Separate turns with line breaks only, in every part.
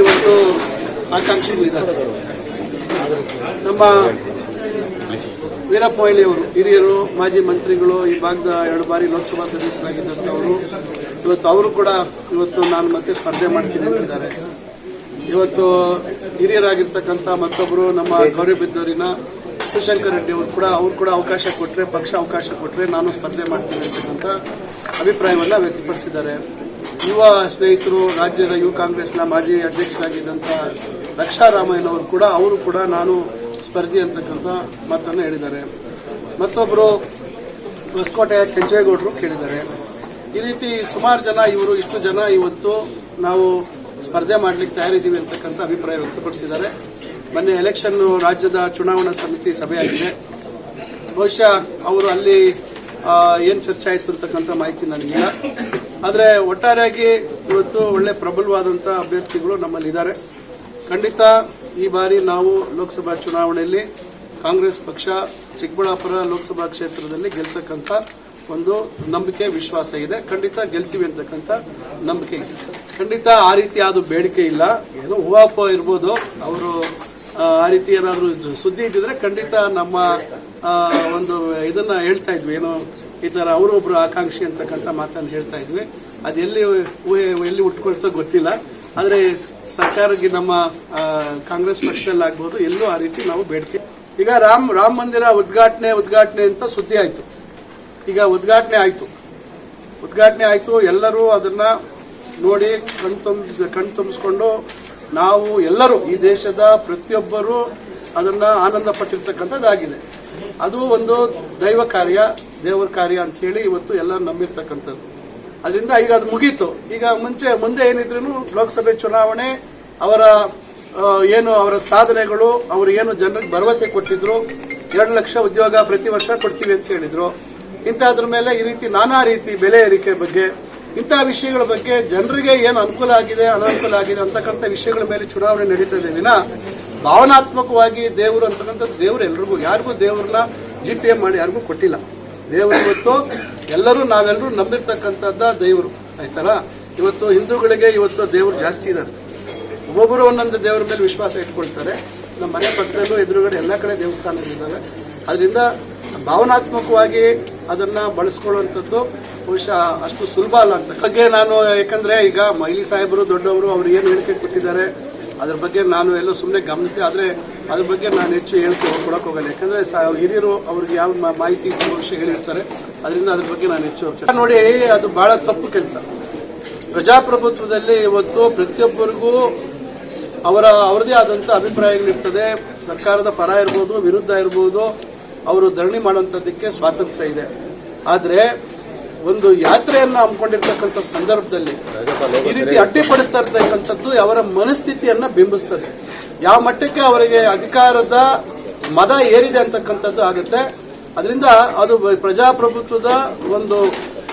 ಇವತ್ತು ಆಕಾಂಕ್ಷಿಗಳಿದ್ದಾರೆ ನಮ್ಮ ವೀರಪ್ಪ ಮೊಯ್ಲಿ ಅವರು, ಹಿರಿಯರು, ಮಾಜಿ ಮಂತ್ರಿಗಳು, ಈ ಭಾಗದ ಎರಡು ಬಾರಿ ಲೋಕಸಭಾ ಸದಸ್ಯರಾಗಿದ್ದಂಥವರು ಇವತ್ತು ಅವರು ಕೂಡ ಇವತ್ತು ನಾನು ಮತ್ತೆ ಸ್ಪರ್ಧೆ ಮಾಡ್ತೀನಿ ಅಂತಿದ್ದಾರೆ. ಇವತ್ತು ಹಿರಿಯರಾಗಿರ್ತಕ್ಕಂಥ ಮತ್ತೊಬ್ಬರು ನಮ್ಮ ಗೌರಿಬಿದ್ದೂರಿನ ಶಿವಶಂಕರ್ ರೆಡ್ಡಿ ಅವರು ಕೂಡ, ಅವ್ರು ಕೂಡ ಅವಕಾಶ ಕೊಟ್ಟರೆ ಪಕ್ಷ ಅವಕಾಶ ಕೊಟ್ಟರೆ ನಾನು ಸ್ಪರ್ಧೆ ಮಾಡ್ತೀನಿ ಅಂತಕ್ಕಂಥ ಅಭಿಪ್ರಾಯವನ್ನು ವ್ಯಕ್ತಪಡಿಸಿದ್ದಾರೆ. ಯುವ ಸ್ನೇಹಿತರು, ರಾಜ್ಯದ ಯುವ ಕಾಂಗ್ರೆಸ್ನ ಮಾಜಿ ಅಧ್ಯಕ್ಷರಾಗಿದ್ದಂಥ ರಕ್ಷಾರಾಮಯ್ಯನವರು ಕೂಡ, ಅವರು ಕೂಡ ನಾನು ಸ್ಪರ್ಧಿ ಅಂತಕ್ಕಂಥ ಮಾತನ್ನು ಹೇಳಿದ್ದಾರೆ. ಮತ್ತೊಬ್ಬರು ಹೊಸಕೋಟೆಯ ಕೆಂಚೇಗೌಡರು ಕೇಳಿದ್ದಾರೆ. ಈ ರೀತಿ ಸುಮಾರು ಜನ ಇವರು, ಇಷ್ಟು ಜನ ಇವತ್ತು ನಾವು ಸ್ಪರ್ಧೆ ಮಾಡಲಿಕ್ಕೆ ತಯಾರಿದ್ದೀವಿ ಅಂತಕ್ಕಂಥ ಅಭಿಪ್ರಾಯ ವ್ಯಕ್ತಪಡಿಸಿದ್ದಾರೆ. ಮೊನ್ನೆ ಎಲೆಕ್ಷನ್ ರಾಜ್ಯದ ಚುನಾವಣಾ ಸಮಿತಿ ಸಭೆಯಾಗಿದೆ. ಬಹುಶಃ ಅವರು ಅಲ್ಲಿ ಏನು ಚರ್ಚೆ ಆಯಿತು ಅಂತಕ್ಕಂಥ ಮಾಹಿತಿ ನನಗಿಲ್ಲ. ಆದರೆ ಒಟ್ಟಾರೆಯಾಗಿ ಇವತ್ತು ಒಳ್ಳೆ ಪ್ರಬಲವಾದಂಥ ಅಭ್ಯರ್ಥಿಗಳು ನಮ್ಮಲ್ಲಿದ್ದಾರೆ. ಖಂಡಿತ ಈ ಬಾರಿ ನಾವು ಲೋಕಸಭಾ ಚುನಾವಣೆಯಲ್ಲಿ ಕಾಂಗ್ರೆಸ್ ಪಕ್ಷ ಚಿಕ್ಕಬಳ್ಳಾಪುರ ಲೋಕಸಭಾ ಕ್ಷೇತ್ರದಲ್ಲಿ ಗೆಲ್ತಕ್ಕಂಥ ಒಂದು ನಂಬಿಕೆ ವಿಶ್ವಾಸ ಇದೆ. ಖಂಡಿತ ಗೆಲ್ತೀವಿ ಅಂತಕ್ಕಂಥ ನಂಬಿಕೆ ಇದೆ. ಖಂಡಿತ ಆ ರೀತಿ ಅದು ಬೇಡಿಕೆ ಇಲ್ಲ. ಏನೋ ಹೂವಾಪ ಇರ್ಬೋದು. ಅವರು ಆ, ರೀತಿ ಏನಾದರೂ ಸುದ್ದಿ ಇದ್ದಿದ್ರೆ ಖಂಡಿತ ನಮ್ಮ ಒಂದು ಇದನ್ನ ಹೇಳ್ತಾ ಇದ್ವಿ. ಏನೋ ಈ ಥರ ಅವರೊಬ್ರು ಆಕಾಂಕ್ಷಿ ಅಂತಕ್ಕಂಥ ಮಾತನ್ನು ಹೇಳ್ತಾ ಇದ್ವಿ. ಅದೆಲ್ಲಿ ಎಲ್ಲಿ ಉಟ್ಕೊಳ್ತೋ ಗೊತ್ತಿಲ್ಲ. ಆದರೆ ಸರ್ಕಾರಕ್ಕೆ ನಮ್ಮ ಕಾಂಗ್ರೆಸ್ ಪಕ್ಷದಲ್ಲಿ ಆಗ್ಬೋದು, ಎಲ್ಲೂ ಆ ರೀತಿ ನಾವು ಬೇಡಿಕೆ ಈಗ ರಾಮ್, ರಾಮ ಮಂದಿರ ಉದ್ಘಾಟನೆ ಉದ್ಘಾಟನೆ ಅಂತ ಸುದ್ದಿ ಆಯ್ತು. ಈಗ ಉದ್ಘಾಟನೆ ಆಯ್ತು. ಉದ್ಘಾಟನೆ ಆಯ್ತು, ಎಲ್ಲರೂ ಅದನ್ನ ನೋಡಿ ಕಣ್ತುಂಬಿಸ್ ಕಣ್ತುಂಬಿಸ್ಕೊಂಡು ನಾವು ಎಲ್ಲರೂ ಈ ದೇಶದ ಪ್ರತಿಯೊಬ್ಬರೂ ಅದನ್ನ ಆನಂದ ಪಟ್ಟಿರ್ತಕ್ಕಂಥದ್ದಾಗಿದೆ ಅದು ಒಂದು ದೈವ ಕಾರ್ಯ, ದೇವರ ಕಾರ್ಯ ಅಂತ ಹೇಳಿ ಇವತ್ತು ಎಲ್ಲ ನಂಬಿರ್ತಕ್ಕಂಥದ್ದು. ಅದರಿಂದ ಈಗ ಅದು ಮುಗೀತು. ಈಗ ಮುಂಚೆ, ಮುಂದೆ ಏನಿದ್ರು ಲೋಕಸಭೆ ಚುನಾವಣೆ, ಅವರ ಏನು ಅವರ ಸಾಧನೆಗಳು, ಅವರು ಏನು ಜನರಿಗೆ ಭರವಸೆ ಕೊಟ್ಟಿದ್ರು, ಎರಡು ಲಕ್ಷ ಉದ್ಯೋಗ ಪ್ರತಿ ವರ್ಷ ಕೊಡ್ತೀವಿ ಅಂತ ಹೇಳಿದ್ರು. ಇಂಥದ್ರ ಮೇಲೆ ಈ ರೀತಿ ನಾನಾ ರೀತಿ ಬೆಲೆ ಏರಿಕೆ ಬಗ್ಗೆ ಇಂತಹ ವಿಷಯಗಳ ಬಗ್ಗೆ ಜನರಿಗೆ ಏನು ಅನುಕೂಲ ಆಗಿದೆ, ಅನಾನುಕೂಲ ಆಗಿದೆ ಅಂತಕ್ಕಂಥ ವಿಷಯಗಳ ಮೇಲೆ ಚುನಾವಣೆ ನಡೀತಾ ಇದೆ. ವಿನ ಭಾವನಾತ್ಮಕವಾಗಿ ದೇವರು ಅಂತಕ್ಕಂಥದ್ದು ದೇವರು ಎಲ್ರಿಗೂ, ಯಾರಿಗೂ ದೇವ್ರನ್ನ ಜಿ ಪಿ ಎಂ ಮಾಡಿ ಯಾರಿಗೂ ಕೊಟ್ಟಿಲ್ಲ. ದೇವರು ಇವತ್ತು ಎಲ್ಲರೂ ನಾವೆಲ್ಲರೂ ನಂಬಿರ್ತಕ್ಕಂಥದ್ದ ದೇವರು, ಆಯ್ತಲ್ಲ? ಇವತ್ತು ಹಿಂದೂಗಳಿಗೆ ಇವತ್ತು ದೇವರು ಜಾಸ್ತಿ ಇದ್ದಾರೆ ಒಬ್ಬೊಬ್ಬರು ಒಂದೊಂದು ದೇವರ ಮೇಲೆ ವಿಶ್ವಾಸ ಇಟ್ಕೊಳ್ತಾರೆ. ನಮ್ಮ ಮನೆ ಪಕ್ಕದಲ್ಲೂ ಎದುರುಗಡೆ ಎಲ್ಲ ಕಡೆ ದೇವಸ್ಥಾನಗಳಿದ್ದಾವೆ ಅದರಿಂದ ಭಾವನಾತ್ಮಕವಾಗಿ ಅದನ್ನ ಬಳಸ್ಕೊಳ್ಳುವಂಥದ್ದು ಬಹುಶಃ ಅಷ್ಟು ಸುಲಭ ಅಲ್ಲ ಅಂತ. ಬಗ್ಗೆ ನಾನು ಯಾಕಂದ್ರೆ ಈಗ ಮೈಲಿ ಸಾಹೇಬರು, ದೊಡ್ಡವರು ಅವ್ರು ಏನು ಹೇಳಿಕೆ ಕೊಟ್ಟಿದ್ದಾರೆ ಅದ್ರ ಬಗ್ಗೆ ನಾನು ಎಲ್ಲೋ ಸುಮ್ಮನೆ ಗಮನಿಸಿದೆ, ಆದರೆ ಅದ್ರ ಬಗ್ಗೆ ನಾನು ಹೆಚ್ಚು ಹೇಳಿಕೆ ಕೊಡಕ್ ಹೋಗಲ್ಲ. ಯಾಕಂದ್ರೆ ಹಿರಿಯರು ಅವ್ರಿಗೆ ಯಾವ ಮಾಹಿತಿ ವಿಷಯ ಹೇಳಿರ್ತಾರೆ, ಅದರಿಂದ ಅದ್ರ ಬಗ್ಗೆ ನಾನು ಹೆಚ್ಚು ನೋಡಿ, ಅದು ಭಾಳ ತಪ್ಪು ಕೆಲಸ. ಪ್ರಜಾಪ್ರಭುತ್ವದಲ್ಲಿ ಇವತ್ತು ಪ್ರತಿಯೊಬ್ಬರಿಗೂ ಅವರ, ಅವರದೇ ಆದಂಥ ಅಭಿಪ್ರಾಯಗಳಿರ್ತದೆ. ಸರ್ಕಾರದ ಪರ ಇರ್ಬೋದು, ವಿರುದ್ಧ ಇರ್ಬೋದು, ಅವರು ಧರಣಿ ಮಾಡುವಂಥದ್ದಕ್ಕೆ ಸ್ವಾತಂತ್ರ್ಯ ಇದೆ. ಆದರೆ ಒಂದು ಯಾತ್ರೆಯನ್ನು ಹಮ್ಮಿಕೊಂಡಿರ್ತಕ್ಕಂಥ ಸಂದರ್ಭದಲ್ಲಿ ಈ ರೀತಿ ಅಡ್ಡಿಪಡಿಸ್ತಾ ಇರ್ತಕ್ಕಂಥದ್ದು ಅವರ ಮನಸ್ಥಿತಿಯನ್ನು ಬಿಂಬಿಸ್ತದೆ. ಯಾವ ಮಟ್ಟಕ್ಕೆ ಅವರಿಗೆ ಅಧಿಕಾರದ ಮದ ಏರಿದೆ ಅಂತಕ್ಕಂಥದ್ದು ಆಗುತ್ತೆ. ಅದರಿಂದ ಅದು ಪ್ರಜಾಪ್ರಭುತ್ವದ ಒಂದು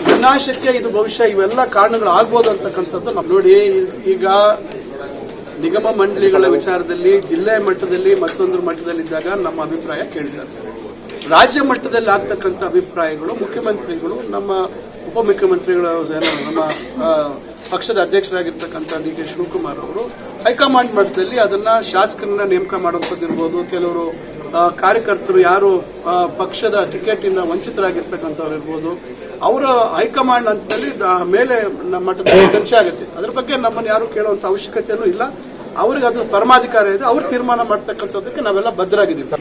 ವಿನಾಶಕ್ಕೆ ಇದು ಬಹುಶಃ ಇವೆಲ್ಲ ಕಾರಣಗಳು ಆಗ್ಬೋದು ಅಂತಕ್ಕಂಥದ್ದು ನಾವು ನೋಡಿ. ಈಗ ನಿಗಮ ಮಂಡಳಿಗಳ ವಿಚಾರದಲ್ಲಿ ಜಿಲ್ಲೆ ಮಟ್ಟದಲ್ಲಿ ಮತ್ತೊಂದು ಮಟ್ಟದಲ್ಲಿದ್ದಾಗ ನಮ್ಮ ಅಭಿಪ್ರಾಯ ಕೇಳ್ತಾರೆ. ರಾಜ್ಯ ಮಟ್ಟದಲ್ಲಿ ಆಗ್ತಕ್ಕಂಥ ಅಭಿಪ್ರಾಯಗಳು, ಮುಖ್ಯಮಂತ್ರಿಗಳು, ನಮ್ಮ ಉಪಮುಖ್ಯಮಂತ್ರಿಗಳ ನಮ್ಮ ಪಕ್ಷದ ಅಧ್ಯಕ್ಷರಾಗಿರ್ತಕ್ಕಂಥ ಡಿ ಕೆ ಶಿವಕುಮಾರ್ ಅವರು ಹೈಕಮಾಂಡ್ ಮಟ್ಟದಲ್ಲಿ ಅದನ್ನ ಶಾಸಕರನ್ನ ನೇಮಕ ಮಾಡುವಂಥದ್ದಿರ್ಬೋದು ಕೆಲವರು ಕಾರ್ಯಕರ್ತರು ಯಾರು ಪಕ್ಷದ ಟಿಕೆಟ್ ಇಂದ ವಂಚಿತರಾಗಿರ್ತಕ್ಕಂಥವ್ರು ಇರ್ಬೋದು, ಅವರ ಹೈಕಮಾಂಡ್ ಹಂತದಲ್ಲಿ ಮೇಲೆ ನಮ್ಮ ಮಟ್ಟದಲ್ಲಿ ಚರ್ಚೆ ಆಗುತ್ತೆ. ಅದ್ರ ಬಗ್ಗೆ ನಮ್ಮನ್ನು ಯಾರು ಕೇಳುವಂತ ಅವಶ್ಯಕತೆಯೂ ಇಲ್ಲ. ಅವ್ರಿಗೆ ಅದು ಪರಮಾಧಿಕಾರ ಇದೆ. ಅವ್ರು ತೀರ್ಮಾನ ಮಾಡ್ತಕ್ಕಂಥದ್ದಕ್ಕೆ ನಾವೆಲ್ಲ ಬದ್ಧರಾಗಿದ್ದೀವಿ.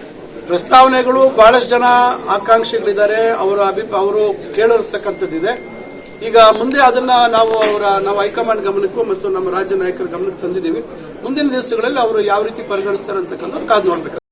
ಪ್ರಸ್ತಾವನೆಗಳು ಬಹಳಷ್ಟು ಜನ ಆಕಾಂಕ್ಷಿಗಳಿದ್ದಾರೆ. ಅವರ ಅಭಿಪ್ರಾಯ ಅವರು ಕೇಳಿರ್ತಕ್ಕಂಥದ್ದಿದೆ. ಈಗ ಮುಂದೆ ಅದನ್ನ ನಾವು ಅವರ, ನಾವು ಹೈಕಮಾಂಡ್ ಗಮನಕ್ಕೂ ಮತ್ತು ನಮ್ಮ ರಾಜ್ಯ ನಾಯಕರ ಗಮನಕ್ಕೆ ತಂದಿದ್ದೀವಿ. ಮುಂದಿನ ದಿವಸಗಳಲ್ಲಿ ಅವರು ಯಾವ ರೀತಿ ಪರಿಗಣಿಸ್ತಾರೆ ಅಂತಕ್ಕಂಥದ್ದು ಕಾದು ನೋಡ್ಬೇಕು.